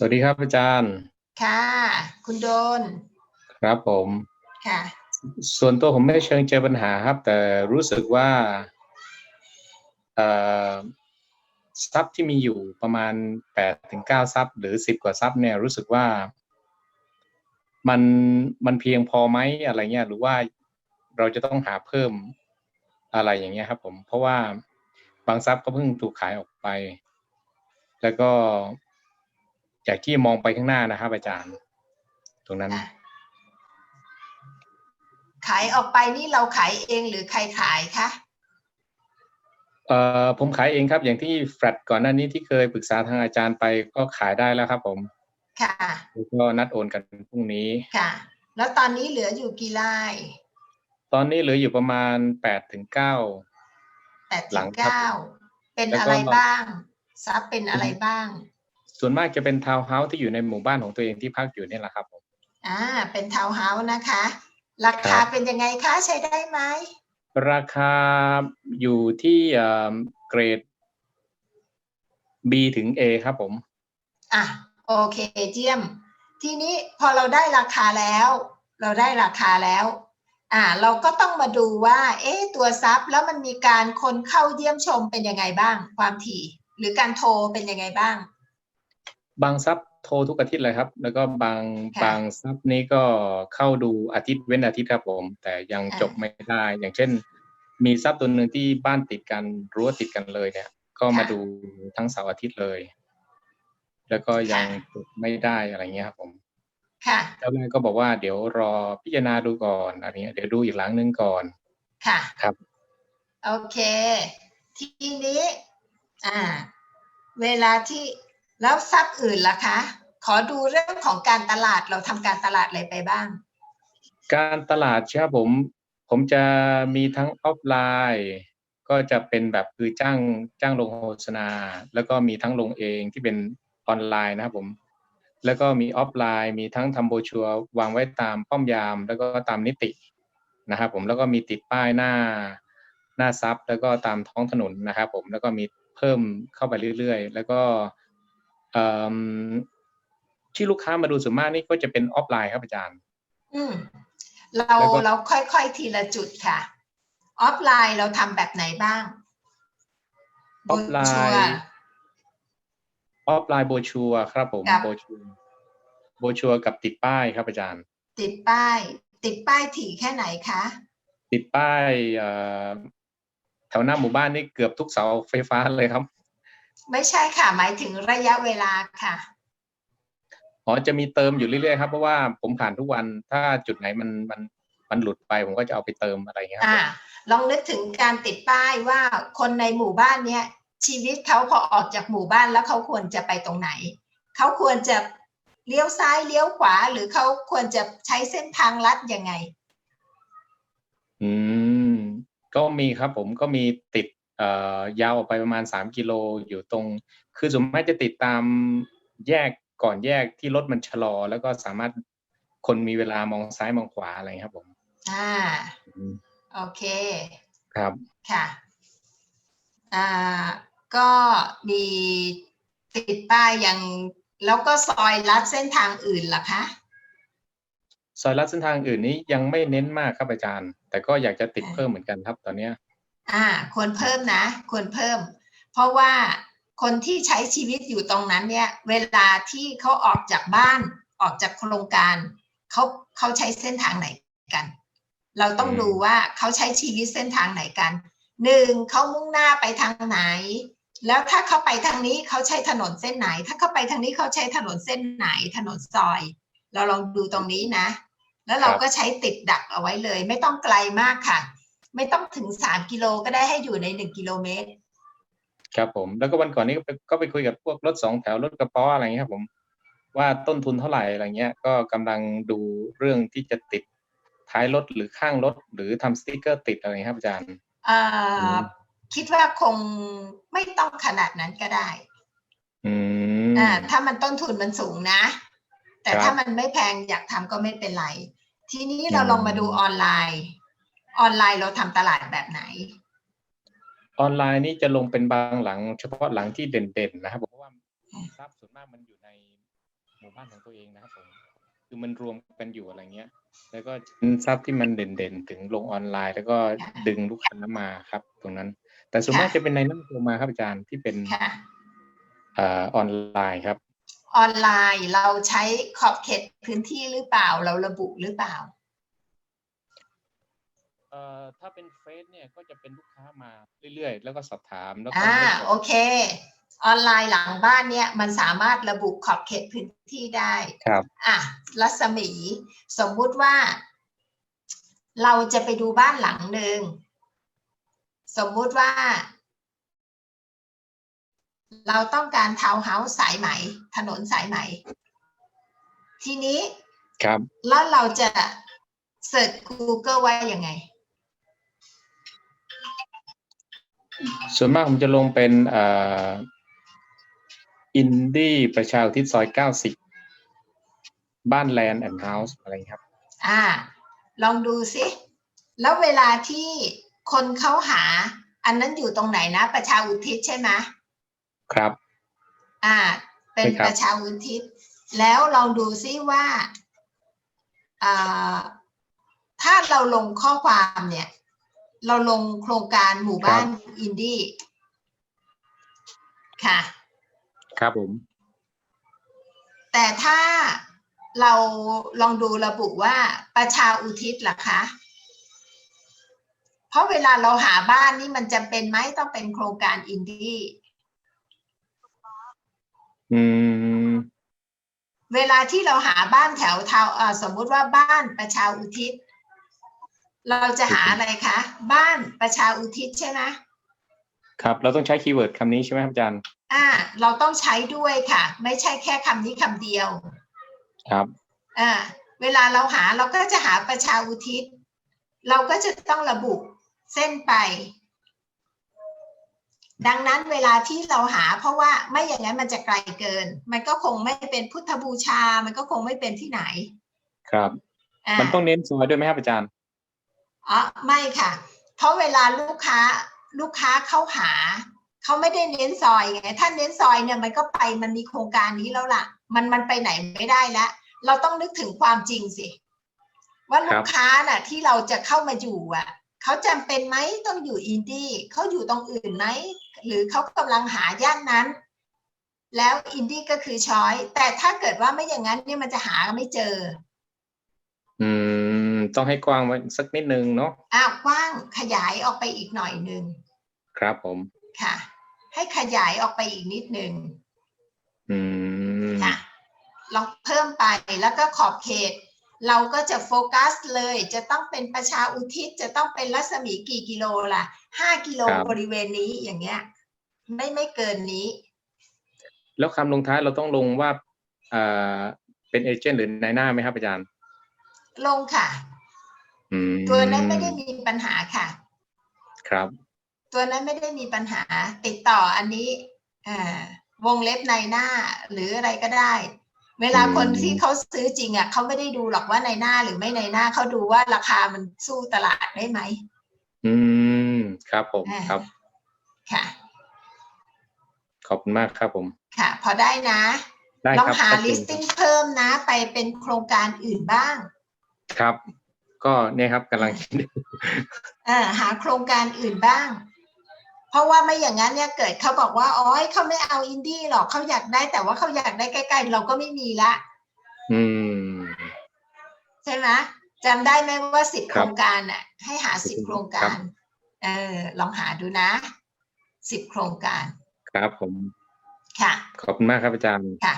สวัสดีครับอาจารย์ ค่ะ คุณโดน ครับผม ค่ะ ส่วนตัวผมไม่เชิงเจอปัญหาครับ แต่รู้สึกว่าเอ่อซับที่มีอยู่ประมาณแปดถึงเก้าซับหรือสิบกว่าซับเนี่ยรู้สึกว่า มันมันเพียงพอไหมอะไรเงี้ยหรือว่าเราจะต้องหาเพิ่มอะไรอย่างเงี้ยครับผมเพราะว่าบางซับก็เพิ่งถูกขายออกไป แล้วก็ จากที่มองไปข้างหน้านะครับ อาจารย์ ตรงนั้นอะขายออกไปนี่เราขายเองหรือใครขายคะเอ่อผมขายเองครับ อย่างที่แฟลตก่อนหน้านี้ที่เคยปรึกษาทางอาจารย์ไปก็ขายได้แล้วครับ ผม ค่ะแล้วก็นัดโอนกันพรุ่งนี้ค่ะ แล้วตอนนี้เหลืออยู่กี่ไร่ตอนนี้เหลืออยู่ประมาณแปดถึงเก้าแปดหลัถึงงครับเก้าเป็นแล้วก็อะไรบ้างซับเป็นอะไรบ้าง ส่วนมากจะเป็นทาวน์เฮาส์ที่อยู่ในหมู่บ้านของตัวเองที่พักอยู่เนี่ยแหละครับผมอ่า เป็นทาวน์เฮาส์นะคะ ราครัคาบเป็นยังไงคะใช้ได้ไหม ราคาอยู่ที่เอ่อเกรด B ถึง A ครับผม อะ โอเคเจียม ทีนี้พอเราได้ราคาแล้ว เราได้ราคาแล้ว อ่า เราก็ต้องมาดูว่า เอ๊ะตัวซับแล้วมันมีการคนเข้าเยี่ยมชมเป็นยังไงบ้าง ความถี่ หรือการโทรเป็นยังไงบ้าง บางซับโทรทุกอาทิตย์เลยครับ แล้วก็บางค่ะ บางซับนี้ก็เข้าดูอาทิตย์เว้นอาทิตย์ครับผม แต่ยังอ่า จบไม่ได้ อย่างเช่น มีซับตัวหนึ่งที่บ้านติดกันรั้วติดกันเลยเนี่ย ก็มาดูทั้งเสาร์อาทิตย์เลย แล้วก็ยังจบไม่ได้อะไรเงี้ยครับผม ค่ะ เจ้าแรกก็บอกว่าเดี๋ยวรอพิจารณาดูก่อนอะไรเงี้ยเดี๋ยวดูอีกหลังนึงก่อนค่ะ ครับ โอเค ทีนี้ อ่า เวลาที่ แล้วซับอื่นล่ะคะ ขอดูเรื่องของการตลาดเราทำการตลาดอะไรไปบ้าง การตลาดใช่ครับผมผมจะมีทั้งออฟไลน์ ก็จะเป็นแบบคือจ้างจ้างลงโฆษณา แล้วก็มีทั้งลงเองที่เป็นออนไลน์นะครับผม แล้วก็มีออฟไลน์ มีทั้งทำโบชัววางไว้ตามป้อมยาม แล้วก็ตามนิตินะครับผมแล้วก็มีติดป้ายหน้าหน้าซับแล้วก็ตามท้องถนนนะครับผมแล้วก็มีเพิ่มเข้าไปเรื่อยๆ แล้วก็ ที่ลูกค้ามาดูส่วนมากนี่ก็จะเป็นออฟไลน์ครับอาจารย์ อืมเราแล้วก็เราค่อยๆทีละจุดค่ะ ออฟไลน์เราทำแบบไหนบ้างออฟไลชัวน์ออฟไลน์โบรชัวร์ครับผมครับโบรชัวร์โบรชัวร์กับติดป้ายครับอาจารย์ ติดป้าย ติดป้ายถี่แค่ไหนคะ ติดป้ายเอ่อแถวหน้าหมู่บ้านนี่เกือบทุกเสาไฟฟ้าเลยครับ ไม่ใช่ค่ะ หมายถึงระยะเวลาค่ะ อ๋อจะมีเติมอยู่เรื่อยๆครับเพราะว่าผมผ่านทุกวันถ้าจุดไหนมันมันมันหลุดไปผมก็จะเอาไปเติมอะไรอย่างเงี้ยครับอ่าลองนึกถึงการติดป้ายว่าคนในหมู่บ้านเนี้ยชีวิตเขาพอออกจากหมู่บ้านแล้วเขาควรจะไปตรงไหน เขาควรจะเลี้ยวซ้ายเลี้ยวขวา หรือเขาควรจะใช้เส้นทางลัดยังไง อืม ก็มีครับผมก็มีติดเอ่อ ยาวออกไปประมาณสามกิโลอยู่ตรง คือส่วนมากจะติดตามแยกก่อนแยกที่รถมันชะลอ แล้วก็สามารถคนมีเวลามองซ้ายมองขวาอะไรอย่างเงี้ยครับผมอ่าอืมโอเค ครับค่ะอ่าก็มีติดป้ายอย่างแล้วก็ซอยลัดเส้นทางอื่นล่ะคะซอยลัดเส้นทางอื่นนี้ยังไม่เน้นมากครับอาจารย์ แต่ก็อยากจะติดอ่าเพิ่มเหมือนกันครับตอนเนี้ย อ่าควรเพิ่มนะ ควรเพิ่ม เพราะว่าคนที่ใช้ชีวิตอยู่ตรงนั้นเนี่ย เวลาที่เขาออกจากบ้านออกจากโครงการเขาเขาใช้เส้นทางไหนกัน เราต้องอืมดูว่าเขาใช้ชีวิตเส้นทางไหนกันหนึ่งเขามุ่งหน้าไปทางไหน แล้วถ้าเขาไปทางนี้เขาใช้ถนนเส้นไหน ถ้าเขาไปทางนี้เขาใช้ถนนเส้นไหน ถนนซอย เราลองดูตรงนี้นะ แล้วเราก็ใช้ติดดักเอาไว้เลย ไม่ต้องไกลมากค่ะ ไม่ต้องถึงสามกิโลก็ได้ให้อยู่ในหนึ่งกิโลเมตร ครับผม แล้วก็วันก่อนนี้ก็ไปก็ไปคุยกับพวกรถสองแถวรถกระป๋ออะไรเงี้ยครับผมว่าต้นทุนเท่าไหร่อะไรเงี้ย ก็กำลังดูเรื่องที่จะติดท้ายรถหรือข้างรถ หรือทำสติกเกอร์ติดอะไรเงี้ยครับอาจารย์เอ่ออมคิดว่าคงไม่ต้องขนาดนั้นก็ได้ อืม อ่า ถ้ามันต้นทุนมันสูงนะ แต่ครับถ้ามันไม่แพงอยากทำก็ไม่เป็นไร ทีนี้เราอืมลองมาดูออนไลน์ ออนไลน์เราทำตลาดแบบไหน ออนไลน์นี่จะลงเป็นบางหลัง เฉพาะหลังที่เด่นๆนะครับผมเพราะว่าทรัพย์ส่วนมากมันอยู่ในหมู่บ้านของตัวเองนะครับผมคือมันรวมกันอยู่อะไรเงี้ย แล้วก็สินทรัพย์ที่มันเด่นๆ ถึงลงออนไลน์ แล้วก็ดึงลูกค้ามาครับ ตรงนั้น แต่ส่วนมากจะเป็นในหน้าโทรมาครับอาจารย์ที่เป็นค่ะเอ่อออนไลน์ครับ ออนไลน์เราใช้ขอบเขตพื้นที่หรือเปล่า เราระบุหรือเปล่าเอ่อถ้าเป็นเฟซเนี่ยก็จะเป็นลูกค้ามาเรื่อยๆ แล้วก็สอบถามแล้วก็อ่าเลือกโอเค ออนไลน์หลังบ้านเนี่ยมันสามารถระบุขอบเขตพื้นที่ได้ครับอะรัศมี สมมุติว่า เราจะไปดูบ้านหลังหนึ่งสมมุติว่า เราต้องการทาวน์เฮาส์สายไหม ถนนสายไหม ทีนี้ครับ แล้วเราจะเสิร์ช Google ไว้ยังไง ส่วนมากผมจะลงเป็นเอ่ออินดี้ประชาอุทิศซอยเก้าสิบบ้านแลนด์แอนด์เฮาส์อะไรครับ อ่า ลองดูสิ แล้วเวลาที่คนเขาหา อันนั้นอยู่ตรงไหนนะ ประชาอุทิศใช่ไหมครับ อ่า เป็นใช่ครับประชาอุทิศ แล้วลองดูซิว่า อ่า ถ้าเราลงข้อความเนี่ย เราลงโครงการหมู่บ้านอินดี้ค่ะ ครับผม แต่ถ้าเราลองดูระบุว่าประชาอุทิศล่ะคะ เพราะเวลาเราหาบ้านนี่มันจำเป็นไหมต้องเป็นโครงการอินดี้อืม เวลาที่เราหาบ้านแถวทาวเอ่อสมมุติว่าบ้านประชาอุทิศ เราจะหาอะไรคะ บ้านประชาอุทิศใช่ไหมครับ เราต้องใช้คีย์เวิร์ดคำนี้ใช่ไหมครับอาจารย์ อ่า เราต้องใช้ด้วยค่ะ ไม่ใช่แค่คำนี้คำเดียว ครับ อ่า เวลาเราหาเราก็จะหาประชาอุทิศ เราก็จะต้องระบุเส้นไป ดังนั้นเวลาที่เราหา เพราะว่าไม่อย่างนั้นมันจะไกลเกิน มันก็คงไม่เป็นพุทธบูชา มันก็คงไม่เป็นที่ไหน ครับ อ่า มันต้องเน้นซอยด้วยไหมครับอาจารย์ อ๋อไม่ค่ะ เพราะเวลาลูกค้าลูกค้าเข้าหาเขาไม่ได้เน้นซอยไงถ้าเน้นซอยเนี่ยมันก็ไปมันมีโครงการนี้แล้วล่ะ มันมันไปไหนไม่ได้แล้วเราต้องนึกถึงความจริงสิ ว่าลูกค้าน่ะ ที่เราจะเข้ามาอยู่อะเขาจำเป็นไหมต้องอยู่อินดี้เขาอยู่ตรงอื่นไหมหรือเขากำลังหาย่านนั้น แล้วอินดี้ก็คือช้อยแต่ถ้าเกิดว่าไม่อย่างนั้นเนี่ยมันจะหาไม่เจอ อืม ต้องให้กว้างไว้สักนิดนึงเนาะอ่ากว้างขยายออกไปอีกหน่อยหนึ่งครับผม ค่ะ ให้ขยายออกไปอีกนิดหนึ่งอืมค่ะลองเพิ่มไปแล้วก็ขอบเขต เราก็จะโฟกัสเลย จะต้องเป็นประชาอุทิศจะต้องเป็นรัศมีกี่กิโลล่ะห้ากิโลครับบริเวณนี้อย่างเงี้ย ไม่ไม่เกินนี้ แล้วคำลงท้ายเราต้องลงว่าเอ่อเป็นเอเจนต์หรือนายหน้าไหมครับอาจารย์ ลงค่ะอืม ตัวนั้นไม่ได้มีปัญหาค่ะ ครับ ตัวนั้นไม่ได้มีปัญหา ติดต่ออันนี้อ่าวงเล็บในหน้าหรืออะไรก็ได้ เวลาคนอืมที่เขาซื้อจริงอะเขาไม่ได้ดูหรอกว่าในหน้าหรือไม่ในหน้าเขาดูว่าราคามันสู้ตลาดได้ไหมอืมครับผมอ่าครับ ค่ะ ขอบคุณมากครับผม ค่ะ พอได้นะได้ลองครับหาขอบคุณ listing เพิ่มนะ ไปเป็นโครงการอื่นบ้าง ครับ ก็เนี่ยครับกำลังคิดอยู่เออหาโครงการอื่นบ้าง เพราะว่าไม่อย่างนั้นเนี่ยเกิดเขาบอกว่าอ๋อเขาไม่เอาอินดี้หรอกเขาอยากได้ แต่ว่าเขาอยากได้ใกล้ๆเราก็ไม่มีละอืม ใช่ไหมจำได้ไหมว่าสิบคโครับรงการน่ะ ให้หาสิบครับโครงการ เออ ลองหาดูนะสิบโครงการ ครับผม ค่ะ ขอบคุณมากครับอาจารย์ค่ะ